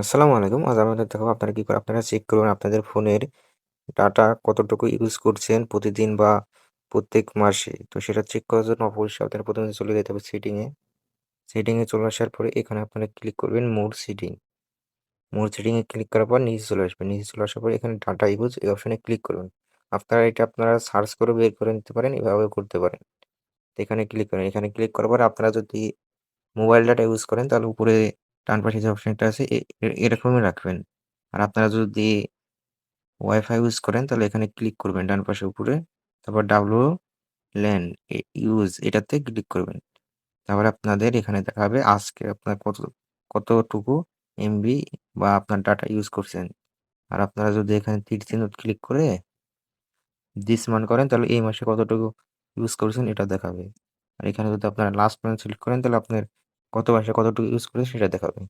আসসালামু আলাইকুম। আজ আমাদের দেখাবো আপনারা কী করে আপনারা চেক করবেন আপনাদের ফোনের ডাটা কতটুকু ইউজ করছেন প্রতিদিন বা প্রত্যেক মাসে। তো সেটা চেক করার জন্য অবশ্যই আপনারা প্রথমে চলে যেতে হবে সেটিং এ। সেটিং এ চলে আসার পরে এখানে আপনারা ক্লিক করবেন মোর সেটিং। মোর সেটিং এ ক্লিক করার পর নিচে চলে আসবেন। নিচে চলে আসার পরে এখানে ডাটা ইউজ এই অপশানে ক্লিক করুন আপনারা এটা আপনারা সার্চ করে বের করে নিতে পারেন, এভাবে করতে পারেন। এখানে ক্লিক করেন। এখানে ক্লিক করার পরে আপনারা যদি মোবাইল ডাটা ইউজ করেন তাহলে উপরে ডান পাশে যে অপশনটা আছে এরকমই রাখবেন। আর আপনারা যদি ওয়াইফাই ইউজ করেন, তাহলে এখানে ক্লিক করবেন ডান পাশে উপরে। তারপর ডাব্লু ল্যান ইউজ এটাতে ক্লিক করবেন। তারপরে আপনাদের এখানে দেখাবে আজকে আপনার কত, কতটুকু এমবি বা আপনার ডাটা ইউজ করছেন। আর আপনারা যদি এখানে তীর চিহ্ন ক্লিক করে দিস মান করেন, তাহলে এই মাসে কতটুকু ইউজ করছেন, এটা দেখাবে। আর এখানে যদি আপনারা লাস্ট মান সিলেক্ট করেন, তাহলে আপনার গত মাসে কতটুকু ইউজ করেছে সেটা দেখাবে।